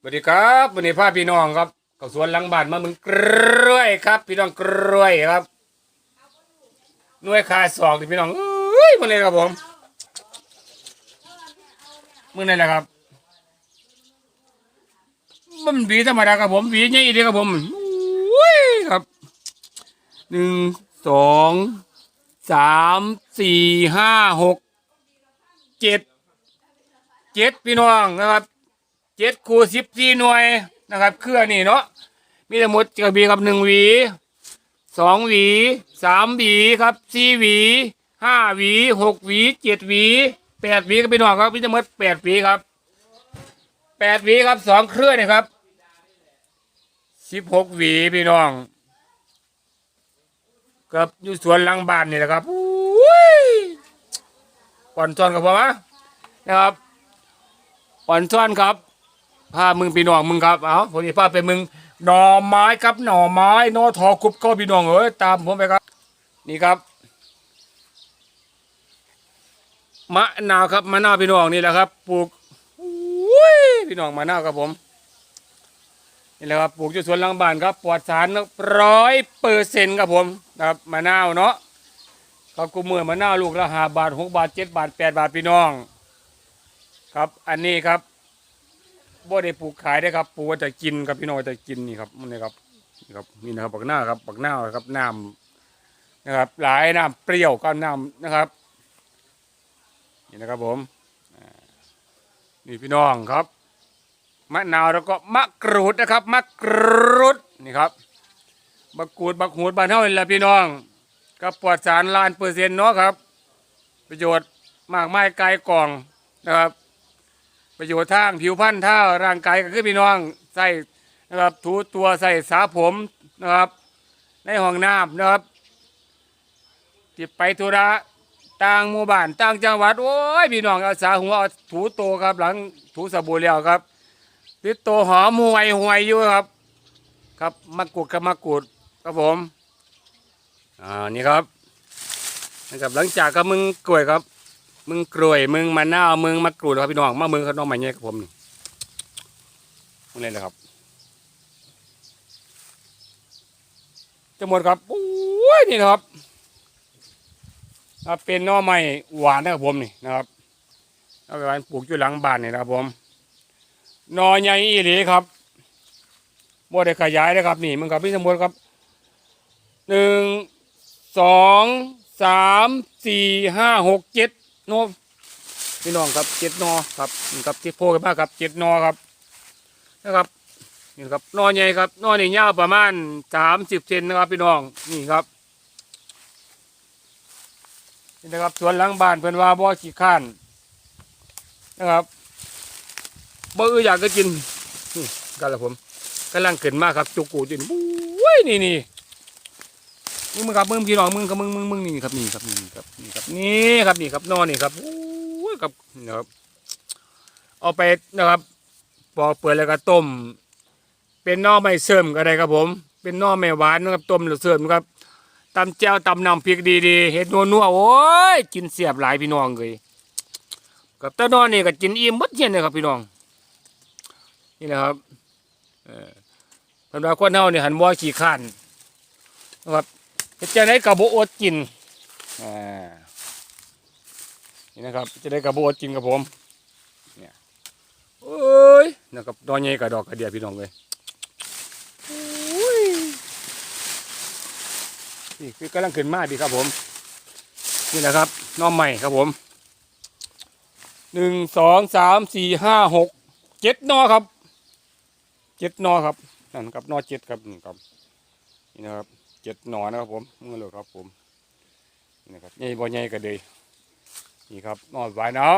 สวัสดีครับวันนี้พาพี่น้องครับกับสวนหลังบ้านมาเมึงกล้วยครับ พี่น้องกล้วยครับหน่วยคาสองนี่พี่น้องเอ้ยมาเลยครับผมมื่อไหร่ละครับมันหวีธรรมดาครับผมหวีใหญ่ดีครับผมอุ้ยครับหนึ่งสองสามสี่ห้าหกเจ็ดเจ็ดพี่น้องนะครับ เจ็ดคูสิบสี่หน่วยนะครับ เครือนี่เนาะมีทั้งหมดกระบีครับหนึ่งหวีสองหวีสามหวีครับสี่หวีห้าหวีหกหวีเจ็ดหวีแปดหวีก็พี่น้องครับมีทั้งหมดแปดหวีครับแปดหวีครับสองเครือนี่ครับสิบหกหวีพี่น้องกับอยู่สวนหลังบ้านนี่แหละครับอุ้ยก่อนจอนกับผมอะนะครับอ่อนซอนครับ พามึงพี่น้องมึงครับเอาผมจะพาไปมึงหน่อไม้ครับหน่อไม้หนอทอคุบเข้าพี่น้องเอ้ยตามผมไปครับ นี่ครับมะนาวครับมะนาวพี่น้องนี่แหละครับ ปลูกอุ้ยพี่น้องมะนาวครับผมนี่แหละครับปลูกอยู่สวนหลังบ้านครับปลอดสารร้อยเปอร์เซ็นต์ครับผมนะครับมะนาวเนาะครับกูมือมะนาวลูกละห้าบาทหกบาทเจ็ดบาทแปดบาทพี่น้อง ครับอันนี้ครับ บ่ได้ปลูกขายได้ครับปลูกไว้แต่กินครับพี่น้องไว้แต่กินนี่ครับมันนี่ครับนี่ครับนี่นะครับปักหน้าครับปักหน้าครับน้ำนะครับ หลายน้ำเปรี้ยวก็น้ำนะครับนี่นะครับผมนี่พี่น้องครับมะนาวแล้วก็มะกรูดนะครับมะกรูดนี่ครับมะกรูดมะหูดบานเท่านี่แหละพี่น้องก็ปลอดสารล้านเปอร์เซ็นต์เนาะครับ ประโยชน์มากมายไกลกล่องนะครับ ประโยชน์ทางผิวพรรณท่าร่างกายก็คือพี่น้องใส่นะครับถูตัวใส่สาผมนะครับ ในห้องน้ำนะครับที่ไปธุระต่างหมู่บ้านต่างจังหวัดโอ้ยพี่น้องเอาสาหัวเอาถูโตวครับ หลังถูสบู่แล้วครับติดโตวหอมห่วยห่วยอยู่ครับ ครับมะกรูดกับมะกรูดครับผมอ่านี่ครับนะครับหลังจากกับมึงกล้วยครับ มึงกล้วยมึงมะนาวมึงมะกรูดครับพี่น้องมามึงเขาน้องใหม่เนี่ยกับผมนี่นี่เลยนะครับจะหมดครับโอ้ยนี่นะครับเป็นน่อไม้หวานนะครับผมนี่นะครับเอาไปปลูกอยู่หลังบ้านนี่นะครับผมน่อใหญ่อีหลีครับบ่ได้ขยายนะครับนี่มึงครับพี่สมบูรณ์ครับหนึ่งสองสามสี่ห้าหกเจ็ด โนพี่น้องครับเจ็ดนอครับนี่ครับที่โพกันมากครับเจ็ดนอครับนะครับนี่ครับนอใหญ่ครับนอนี่ยาวประมาณสามสิบเซนนะครับพี่น้องนี่ครับนี่นะครับสวนหลังบ้านเพิ่อนว่าบ่ขี้ข้านนะครับบ่อืออยากก็กินนี่กันละผมกำลังขึ้นมากครับจุกูจินบุ้ยนี่นี่ มึงมึงครับมึงพี่น้องมึงกับมึงมึงมึงนี่ครับนี่ครับนี่ครับนี่ครับนี่ครับนี่ครับนอนนี่ครับโอ้ยครับนะครับเอาไปนะครับปอกเปลือกแล้วก็ต้ม เป็นน่อไม้เสริมก็ได้ครับผม เป็นน่อไม้หวานนะครับต้มแล้วเสริมครับตำแจ่วตำน้ำพริกดีๆเห็ดนัวๆโอ้ยกินเสียบหลายพี่น้องเลยกับตะนอนนี่ก็กินอิ่มหมดเย็นเลยครับพี่น้อง นี่แหละครับเออสำหรับคนเฮาเนี่ยหันว่าขี้ข้านนะครับ เฮ็ดจะได้กระโบอดกินอ่านี่นะครับจะได้กระโบอดกินกับผมโอ้ยนะครับดอกใหญ่กับดอกกระเดียพี่น้องเลยโอ้ยนี่คือกำลังขึ้นมาดีครับผม นี่นะครับหน้อใหม่ครับผมหนึ่งสองสามสี่ห้าหกเจ็ดหนอครับเจ็ดหนอครับนั่นครับหนอเจ็ดครับนี่ครับนี่นะครับ เจ็ดหนอนะครับผมนี่เลยครับผมนี่นะครับใหญ่บ่ใหญ่ก็เลยนี่ครับนอนไว้เนาะ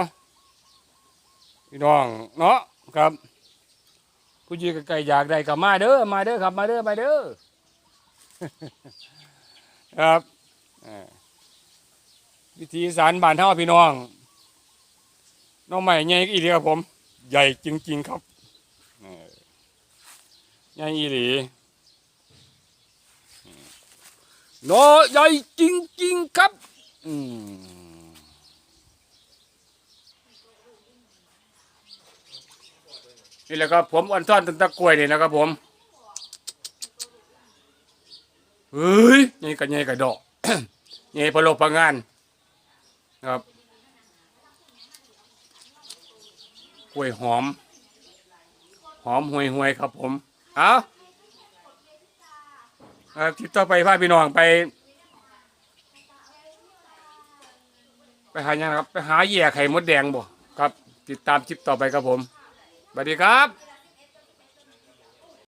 พี่น้องเนาะครับผู้ยืนไกลอยากได้ก็มาเด้อมาเด้อครับมาเด้อมาเด้อครับวิธีสารบานเท่าพี่น้องน้องใหม่ใหญ่อีหลีครับผม ใหญ่จริง ๆ ครับใหญ่อีหลี เนาะใหญ่จริงๆครับ อืมนี่แหละครับผมอ่อนซ่อนตั้งตะกล้วยนี่นะครับผมเฮ้ยนี่ก็ใหญ่กระดอกใหญ่พะโลพะงานครับกล้วยหอม หอมห่วยๆครับผม เอา คลิปต่อไปพาพี่น้องไป ไปหายังครับ ไปหาแย่ไข่มดแดงบ่ครับ ติดตามคลิปต่อไปครับผมสวัสดีครับ